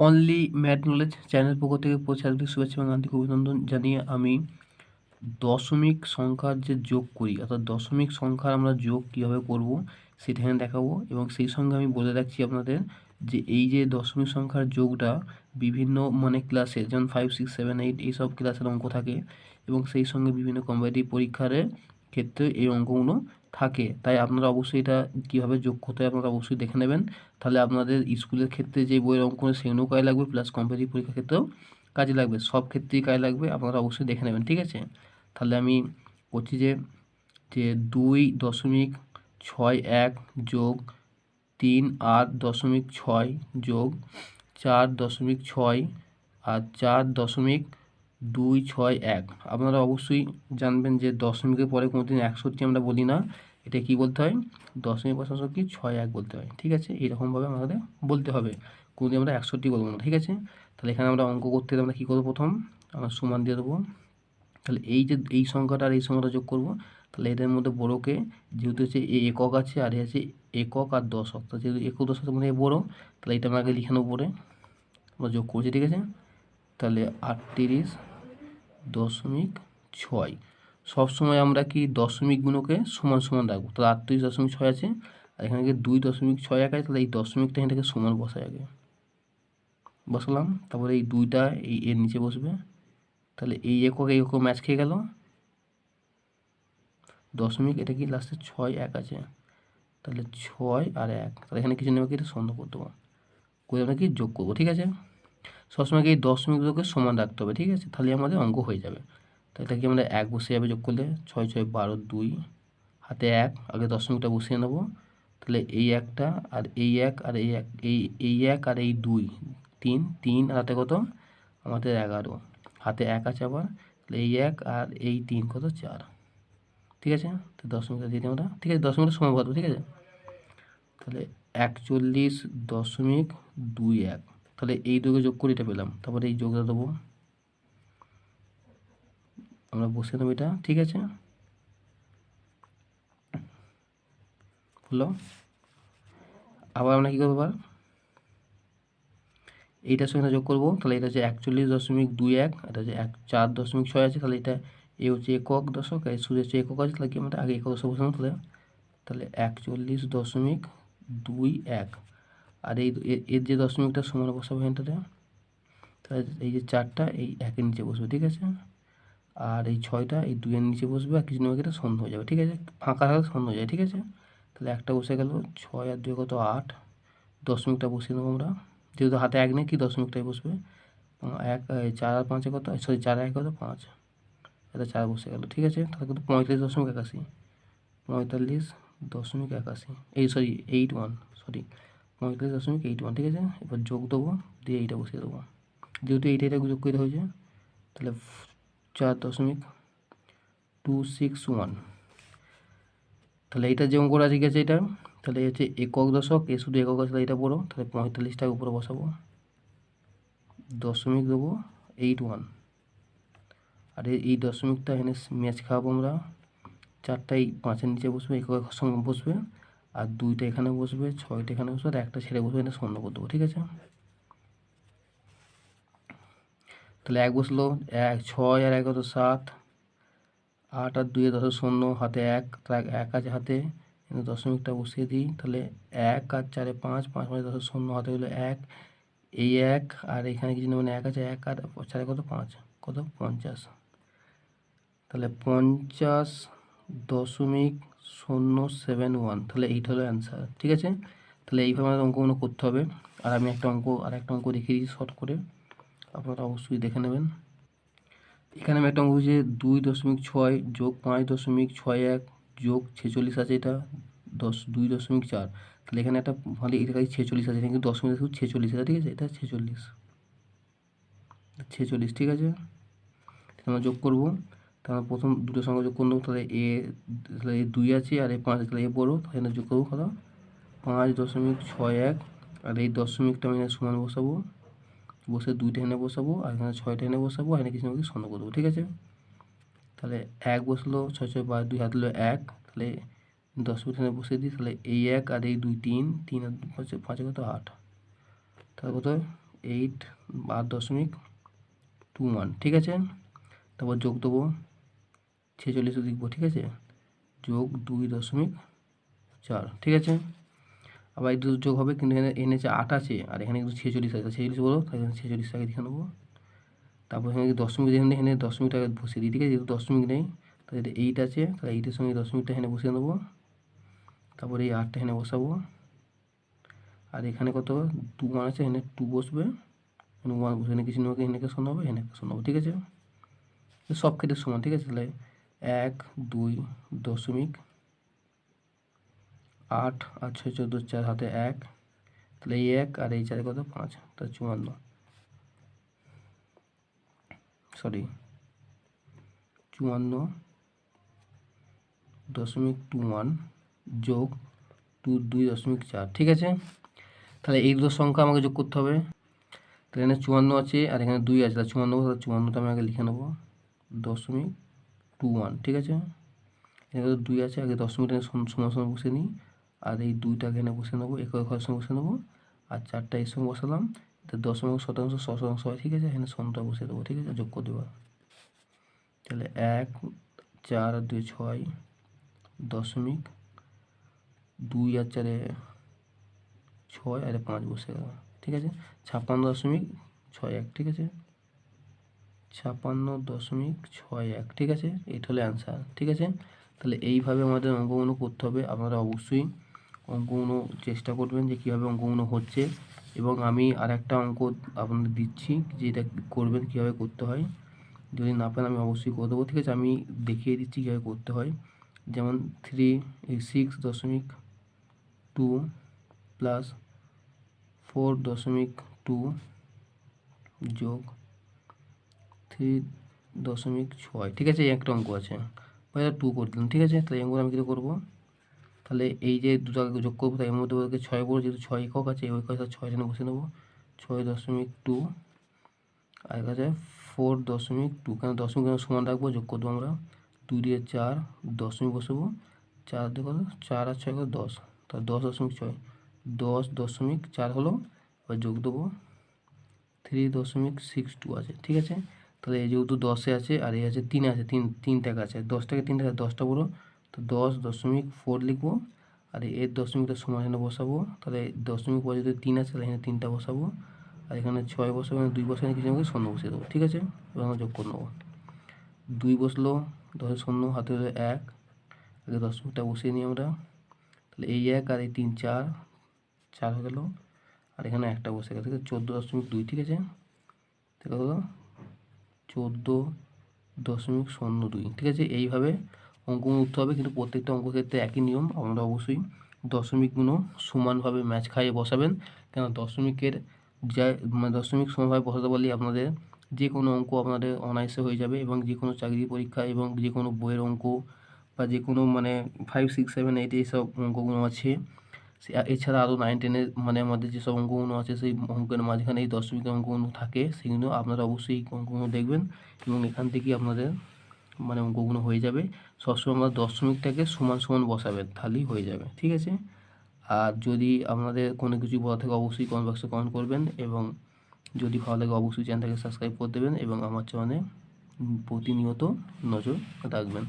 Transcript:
Only math knowledge channel পক্ষ থেকে প্রচারিত শুভেচ্ছা এবং আন্তরিক অভিনন্দন জানিয়ে আমি দশমিক সংখ্যার যে যোগ করি, অর্থাৎ দশমিক সংখ্যার আমরা যোগ কীভাবে করব সেটা এখানে দেখাবো এবং সেই সঙ্গে আমি বলে রাখছি আপনাদের যে এই যে দশমিক সংখ্যার যোগটা বিভিন্ন মানে ক্লাসে যেমন ফাইভ সিক্স সেভেন এইট এইসব ক্লাসের অঙ্ক থাকে এবং সেই সঙ্গে বিভিন্ন কম্পিটিভ পরীক্ষার ক্ষেত্রে এই অঙ্কগুলো থাকে, তাই আপনারা অবশ্যই এটা কীভাবে যোগ করতে হয় আপনারা অবশ্যই দেখে নেবেন। তাহলে আপনাদের স্কুলের ক্ষেত্রে যে বইয়ের অঙ্ক সেগুলোও কাজে লাগবে প্লাস কম্পিটিভ পরীক্ষার ক্ষেত্রেও কাজে লাগবে। সব ক্ষেত্রেই কাজে লাগবে, আপনারা অবশ্যই দেখে নেবেন, ঠিক আছে? তাহলে আমি বলছি যে যে দুই দশমিক ছয় এক যোগ তিন আট দশমিক ছয় যোগ চার দশমিক ছয় আর চার দশমিক দুই ছয় এক। আপনারা অবশ্যই জানবেন যে দশমিকের পরে কোনো দিন একষট্টি আমরা বলি না। এটা কি বলতে হয়? দশমিক পাশাপাশি কি ছয় এক বলতে হয়। ঠিক আছে? এইরকমভাবে আমাদের বলতে হবে। কোনো দিন আমরা একষট্টি বলব না। ঠিক আছে? তাহলে এখানে আমরা অঙ্ক করতে আমরা কী করব প্রথম? আমরা সমান দিয়ে দেবো। তাহলে এই যে, এই সংখ্যাটা আর এই সংখ্যাটা যোগ করব। তাহলে এদের মধ্যে বড়োকে যেহেতু হচ্ছে এ একক আছে, আর এ আছে একক আর দশক। তাহলে যেহেতু একক দশকের মধ্যে বড়ো। তাহলে এটা আমরা আগে লিখে নেব পরে। আমরা যোগ করছি, ঠিক আছে? তাহলে আটত্রিশ দশমিক ছয়। সবসময় আমরা কি দশমিকগুলোকে সমান সমান রাখব? তাহলে আটত্রিশ দশমিক ছয় আছে, আর এখানে কি দুই দশমিক ছয় এক আছে তাহলে এই দশমিকটা এখান থেকে সমান বসায় আগে। বসালাম, তারপরে এই দুইটা এই এর নিচে বসবে। তাহলে এই একক এই একক ম্যাচ খেয়ে গেল। দশমিক, এটা কি লাস্টে ছয় এক আছে? তাহলে ছয় আর এক, তাহলে এখানে কিছু নেবে কি? এটা সন্দেহ করে দেবো। করে আমরা কি? যোগ করব, ঠিক আছে? সবসময় এই দশমিকগুলোকে সমান রাখতে হবে, ঠিক আছে? তাহলে আমাদের অঙ্ক হয়ে যাবে। তো এটা কি আমরা এক বসে যাবে যোগ করলে ছয় ছয়, বারো, দুই, হাতে এক, আগে দশমিকটা বসিয়ে নেব। তাহলে এই একটা আর এই এক আর এই এক, এই এই এক আর এই দুই, তিন তিন হাতে কত? আমাদের এগারো। হাতে এক আছে আবার, তাহলে এই এক আর এই তিন কত? চার। ঠিক আছে? তো দশমিকটা দিয়ে আমরা। ঠিক আছে দশমিকটা সময় বলব ঠিক আছে? তাহলে একচল্লিশ দশমিক দুই এক। তাহলে এই দুটো যোগ করে এটা পেলাম। তারপরে এই যোগটা দেবো। আমরা বসে নেব এটা, ঠিক আছে? হলো? আবার আমরা কী করব এবার? এইটার সঙ্গে যোগ করব। তাহলে এটা হচ্ছে একচল্লিশ দশমিক দুই এক, এটা হচ্ছে এক চার দশমিক ছয় আছে, তাহলে এটা এ হচ্ছে একক দশক এই সুদের হচ্ছে একক আছে, তাহলে কি আমরা আগে একক দশক বসানো তাহলে? তাহলে একচল্লিশ দশমিক দুই এক। আর এই এর যে দশমিকটা সমান বসাবো এখানটাতে, তাহলে এই যে চারটা, এই একের নিচে বসবে, ঠিক আছে? আর এই ছয়টা, এই দুইয়ের নিচে বসবে, আর কিছু নেবে এটা সন্ধ হয়ে যাবে, ঠিক আছে? ফাঁকা থাকলে সন্ধ হয়ে যায়, ঠিক আছে? তাহলে একটা বসে গেল ছয় আর দুই কত? আট। দশমিকটা বসিয়ে নেব আমরা। যেহেতু হাতে এক নেই, কি দশমিকটাই বসবে? এক চার আর পাঁচে কত? সরি চার এক কত? পাঁচ। এটা চার বসে গেল, ঠিক আছে? তাহলে কত পঁয়তাল্লিশ দশমিক একাশি। পঁয়তাল্লিশ দশমিক একাশি। এই সরি এইট ওয়ান সরি পঁয়তাল্লিশ দশমিক এইট ওয়ান, ঠিক আছে? এবার যোগ দেবো, দিয়ে এইটা বসিয়ে দেবো। যেহেতু এইটা এটা যোগ করে হয়েছে, তাহলে চার দশমিক টু সিক্স ওয়ান। তাহলে এইটা যে অঙ্কটা ঠিক আছে এটা তাহলে হচ্ছে একক দশক, এ শুধু একক আছে এটা বড়ো তাহলে পঁয়তাল্লিশটাকে উপরে বসাবো। দশমিক দেবো, এইট ওয়ান। আর এই দশমিকটা এখানে ম্যাচ খাওয়াবো আমরা। চারটাই পাঁচের নিচে বসবে একক সঙ্গে বসবে। আর দুইটা এখানে বসবে, ছয়টা এখানে বসবে, আর একটা ছেড়ে বসবে এটা শূন্য করে দেবো ঠিক আছে? তাহলে এক বসল, এক, ছয় আর এক হতো সাত, আট আর দুই দশ শূন্য, হাতে এক, তার এক আছে হাতে দশমিকটা বসিয়ে দিই, তাহলে এক আর চারে পাঁচ পাঁচ পাঁচ দশ শূন্য, হাতে হলো এক, এই এক, আর এখানে কিছু মানে এক আছে? এক আর চারে কত? পাঁচ, কত? পঞ্চাশ। তাহলে পঞ্চাশ দশমিক শূন্য, সেভেন, ওয়ান। তাহলে এইটা হলো অ্যান্সার ঠিক আছে? তাহলে এইভাবে আমাদের অঙ্কগুলো করতে হবে। আর আমি একটা অঙ্ক আর একটা অঙ্ক দেখিয়ে দিই শর্ট করে। আপনারা অবশ্যই দেখে নেবেন। এখানে আমি একটা অঙ্ক হচ্ছে দুই দশমিক ছয় যোগ পাঁচ দশমিক ছয় এক যোগ ছেচল্লিশ আছে এটা, দশ, দুই দশমিক চার। তাহলে এখানে একটা ভালো এটা কাছে ছেচল্লিশ আছে, কিন্তু দশমিক শুধু ছেচল্লিশ আছে, ঠিক আছে? এটা ছেচল্লিশ। ছেচল্লিশ, ঠিক আছে? আমরা যোগ করব। তাহলে প্রথম দুটো সঙ্গে যোগ করে নেব তাহলে এ তাহলে এ দুই আছে আর এ পাঁচ, তাহলে এ বড়ো, তাহলে যোগ করব কত? পাঁচ দশমিক ছয় এক, আর এই দশমিকটা আমি সমান বসাবো। বসে দুইটা এনে বসাবো, আর এখানে ছয়টা এনে বসাবো, আর এখানে কিছু আমাকে সন্দেহ করে দেবো ঠিক আছে? তাহলে এক বসল, ছয় ছয় বা দুই, হাত হলো এক, তাহলে দশ মিনিট এখানে বসিয়ে দিই, তাহলে এই এক আর এই দুই তিন তিন আর পাঁচে পাঁচে কত? আট। তাহলে কত? এইট আট দশমিক টু ওয়ান, ঠিক আছে? তারপর যোগ দেবো। ছেচল্লিশে লিখব ঠিক আছে? যোগ দুই দশমিক চার, ঠিক আছে? আবার এই দুটো যোগ হবে, কিন্তু এখানে এনেছে আট আছে, আর এখানে কিন্তু ছেচল্লিশ আছে। ছেচল্লিশ বলো এখানে ছেচল্লিশ আগে দেখে নেব। তারপর এখানে দশমিক এখানে এখানে দশমিকটাকে বসিয়ে দিই, ঠিক আছে? যেহেতু দশমিক নেই, তাহলে এইট আছে, তাহলে এইটের সঙ্গে দশমিকটা এখানে বসিয়ে নেব। তারপরে এই আটটা এখানে বসাবো। আর এখানে কত? টু ওয়ান আছে, এখানে টু বসবে। ওয়ান বসবে এখানে কিছু নেব এখানে শোনাবো এখানে শোনাবো ঠিক আছে? সব ক্ষেত্রে সমান, ঠিক আছে? তাহলে এক, দুই দশমিক আট আর ছয়, চোদ্দ, চার হাতে এক। তাহলে এই এক আর এই চারে কত? পাঁচ। তাহলে চুয়ান্ন। সরি চুয়ান্ন দশমিক টু ওয়ান যোগ টু দুই দশমিক চার। ঠিক আছে? তাহলে এই দুটো সংখ্যা আমাকে যোগ করতে হবে। তাহলে এখানে চুয়ান্ন আছে আর এখানে দুই আছে। তাহলে চুয়ান্ন তাহলে চুয়ান্নটা আমি আগে লিখে নেব। দশমিক টু ওয়ান ঠিক আছে? এখানে তো দুই আছে, আগে দশমিকটা সমান সমান বসে নিই। আর এই দুইটাকে এখানে বসে নেব, একক একের সঙ্গে বসে নেব। আর চারটা এর সঙ্গে বসালাম দশমিক শতাংশ শতাংশ হয় ঠিক আছে? এখানে সনটা বসে দেবো, ঠিক আছে? যোগ করে দেবো। তাহলে এক, চার, দুই, ছয়, দশমিক দুই আর চারে ছয়, আর পাঁচ বসে গেল ঠিক আছে? ছাপ্পান্ন দশমিক ছয় এক, ঠিক আছে? ছাপ্পান্ন দশমিক ছয় এক, ঠিক আছে? এটা হলো অ্যান্সার ঠিক আছে? তাহলে এইভাবে আমাদের অঙ্কগুলো করতে হবে। আপনারা অবশ্যই অঙ্কগুলো চেষ্টা করবেন যে কীভাবে অঙ্কগুলো হচ্ছে। এবং আমি আর একটা অঙ্ক আপনাদের দিচ্ছি যেটা করবেন কীভাবে করতে হয়। যদি না পারেন আমি অবশ্যই করে দেবো, ঠিক আছে? আমি দেখিয়ে দিচ্ছি কীভাবে করতে হয়। যেমন থ্রি সিক্স দশমিক টু প্লাস ফোর দশমিক টু যোগ থ্রি দশমিক ছয়। ঠিক আছে, এই একটা অঙ্ক আছে। টু করে দিলাম, ঠিক আছে? তাহলে অঙ্কগুলো আমি কী করব। তাহলে এই যে দুটো যোগ করব, তাই এর মধ্যে ওদেরকে ছয় বলব যেহেতু ছয় একক আছে ওই কথা ছয় জন্য বসে নেব ছয় দশমিক টু আর কাছে ফোর দশমিক টু কেন দশমিক কেন সমান রাখব? যোগ করব আমরা। দুই দিয়ে চার, দশমিক বসাবো। চার দিয়ে কত? চার আর ছয় কত? দশ। তার দশ দশমিক ছয়। দশ দশমিক চার হলো, এবার যোগ দেবো। থ্রি দশমিক সিক্স টু আছে, ঠিক আছে? তাহলে এই যেহেতু দশে আছে আর এই আছে তিন আছে, তিন তিন টাকা আছে। দশ টাকা তিন টাকা দশটা বড়ো তো দশ দশমিক ফোর লিখব। আর এর দশমিকটা সমান এখানে বসাবো। তাহলে দশমিক পরে যদি তিন আছে, তাহলে এখানে তিনটা বসাবো। আর এখানে ছয় বসাবো দুই বসাবো কিছু আমাকে শূন্য বসিয়ে দেবো। ঠিক আছে? এবার আমরা যোগ করে নেব। দুই বসল দশের শূন্য, হাতে হলো এক। আগে দশমিকটা বসিয়ে নিই আমরা। তাহলে এই এক আর এই তিন চার চার হয়ে গেলো। আর এখানে একটা বসে গেছে চোদ্দ দশমিক দুই, ঠিক আছে? ঠিক আছে চোদ্দ দশমিক শূন্য দুই। ঠিক আছে? এইভাবে অঙ্কগুলো উঠতে হবে। কিন্তু প্রত্যেকটা অঙ্ক ক্ষেত্রে একই নিয়ম। আপনারা অবশ্যই দশমিকগুলো সমানভাবে ম্যাচ খাইয়ে বসাবেন। কেন দশমিকের যা মানে দশমিক সমানভাবে বসাতে পারলে আপনাদের যে কোনো অঙ্ক আপনাদের অনায়াসে হয়ে যাবে এবং যে কোনো চাকরি পরীক্ষা এবং যে কোনো বইয়ের অঙ্ক বা যে কোনো মানে ফাইভ সিক্স সেভেন এইট এইসব অঙ্কগুলো আছে। এছাড়া আরও নাইন টেনের মানে আমাদের যেসব অঙ্কগুলো আছে, সেই অঙ্কের মাঝখানে এই দশমিকের অঙ্কগুলো থাকে, সেগুলো আপনারা অবশ্যই অঙ্কগুলো দেখবেন এবং এখান থেকেই আপনাদের মানে অঙ্কগুলো হয়ে যাবে। সবসময় আমরা দশমিকটাকে সমান সমান বসাবেন, তাহলেই হয়ে যাবে, ঠিক আছে? আর যদি আপনাদের কোনো কিছু বলা থাকে, অবশ্যই কমেন্ট বক্সে কমেন্ট করবেন এবং যদি ভালো লাগে, অবশ্যই চ্যানেলটাকে সাবস্ক্রাইব করে দেবেন এবং আমার চ্যানেলে প্রতিনিয়ত নজর রাখবেন।